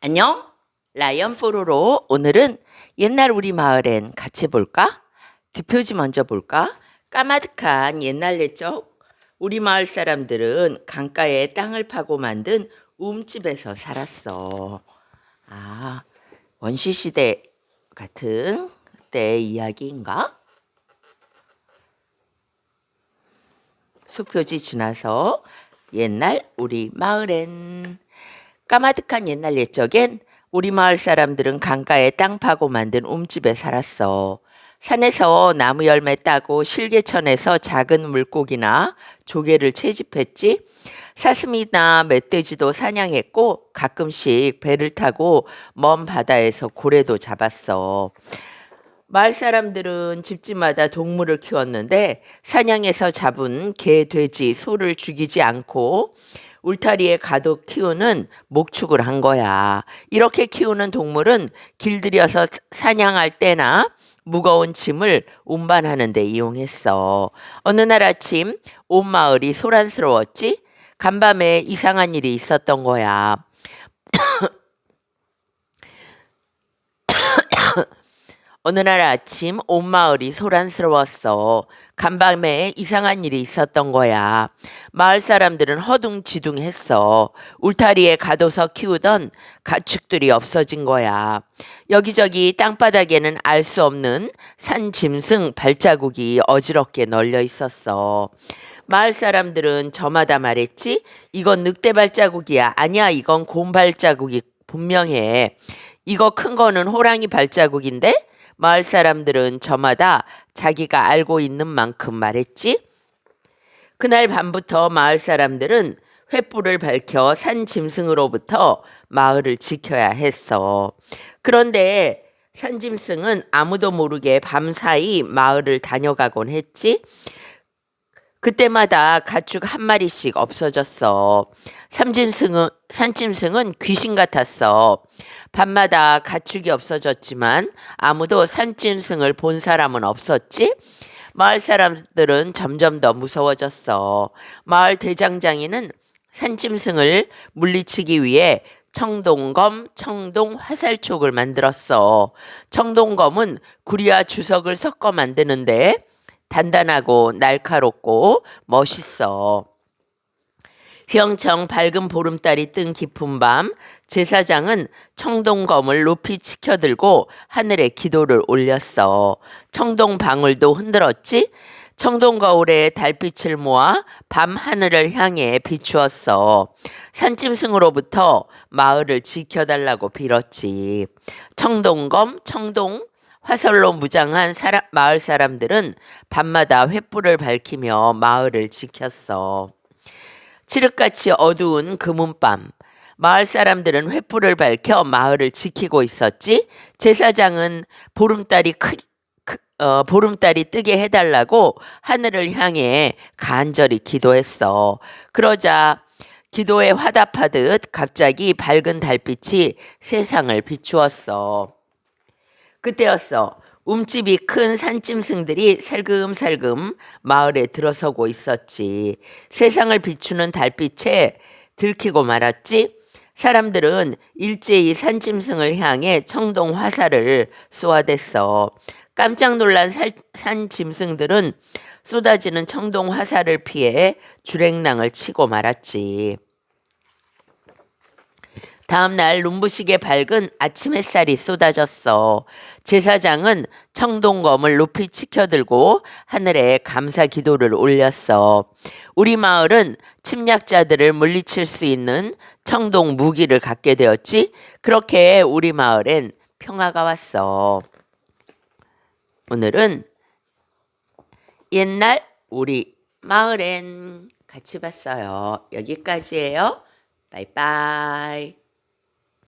안녕. 라이언 뽀로로. 오늘은 옛날 우리 마을엔 같이 볼까? 뒷표지 먼저 볼까? 까마득한 옛날 옛적 우리 마을 사람들은 강가에 땅을 파고 만든 움집에서 살았어. 아, 원시 시대 같은 때 이야기인가? 수표지 지나서 옛날 우리 마을엔 까마득한 옛날 옛적엔 우리 마을 사람들은 강가에 땅 파고 만든 움집에 살았어. 산에서 나무 열매 따고 실개천에서 작은 물고기나 조개를 채집했지. 사슴이나 멧돼지도 사냥했고 가끔씩 배를 타고 먼 바다에서 고래도 잡았어. 마을 사람들은 집집마다 동물을 키웠는데 사냥해서 잡은 개, 돼지, 소를 죽이지 않고 울타리에 가둬 키우는 목축을 한 거야. 이렇게 키우는 동물은 길들여서 사냥할 때나 무거운 짐을 운반하는 데 이용했어. 어느 날 아침 온 마을이 소란스러웠지? 간밤에 이상한 일이 있었던 거야. 어느 날 아침 온 마을이 소란스러웠어. 간밤에 이상한 일이 있었던 거야. 마을 사람들은 허둥지둥했어. 울타리에 가둬서 키우던 가축들이 없어진 거야. 여기저기 땅바닥에는 알 수 없는 산 짐승 발자국이 어지럽게 널려 있었어. 마을 사람들은 저마다 말했지. 이건 늑대 발자국이야. 아니야, 이건 곰 발자국이 분명해. 이거 큰 거는 호랑이 발자국인데? 마을 사람들은 저마다 자기가 알고 있는 만큼 말했지. 그날 밤부터 마을 사람들은 횃불을 밝혀 산 짐승으로부터 마을을 지켜야 했어. 그런데 산 짐승은 아무도 모르게 밤사이 마을을 다녀가곤 했지. 그때마다 가축 한 마리씩 없어졌어. 삼짐승은, 산짐승은 귀신 같았어. 밤마다 가축이 없어졌지만 아무도 산짐승을 본 사람은 없었지? 마을 사람들은 점점 더 무서워졌어. 마을 대장장이는 산짐승을 물리치기 위해 청동검, 청동 화살촉을 만들었어. 청동검은 구리와 주석을 섞어 만드는데 단단하고 날카롭고 멋있어. 휘영청 밝은 보름달이 뜬 깊은 밤 제사장은 청동검을 높이 치켜들고 하늘에 기도를 올렸어. 청동 방울도 흔들었지? 청동 거울에 달빛을 모아 밤 하늘을 향해 비추었어. 산짐승으로부터 마을을 지켜달라고 빌었지. 청동검, 청동, 화살로 무장한 사람, 마을 사람들은 밤마다 횃불을 밝히며 마을을 지켰어. 칠흑같이 어두운 금은밤. 마을 사람들은 횃불을 밝혀 마을을 지키고 있었지. 제사장은 보름달이 크, 크, 어, 보름달이 뜨게 해달라고 하늘을 향해 간절히 기도했어. 그러자 기도에 화답하듯 갑자기 밝은 달빛이 세상을 비추었어. 그때였어. 움집이 큰 산짐승들이 살금살금 마을에 들어서고 있었지. 세상을 비추는 달빛에 들키고 말았지. 사람들은 일제히 산짐승을 향해 청동 화살을 쏘아댔어. 깜짝 놀란 살, 산짐승들은 쏟아지는 청동 화살을 피해 주랭랑을 치고 말았지. 다음 날 눈부시게 밝은 아침 햇살이 쏟아졌어. 제사장은 청동검을 높이 치켜들고 하늘에 감사 기도를 올렸어. 우리 마을은 침략자들을 물리칠 수 있는 청동 무기를 갖게 되었지. 그렇게 우리 마을엔 평화가 왔어. 오늘은 옛날 우리 마을엔 같이 봤어요. 여기까지예요. 바이바이.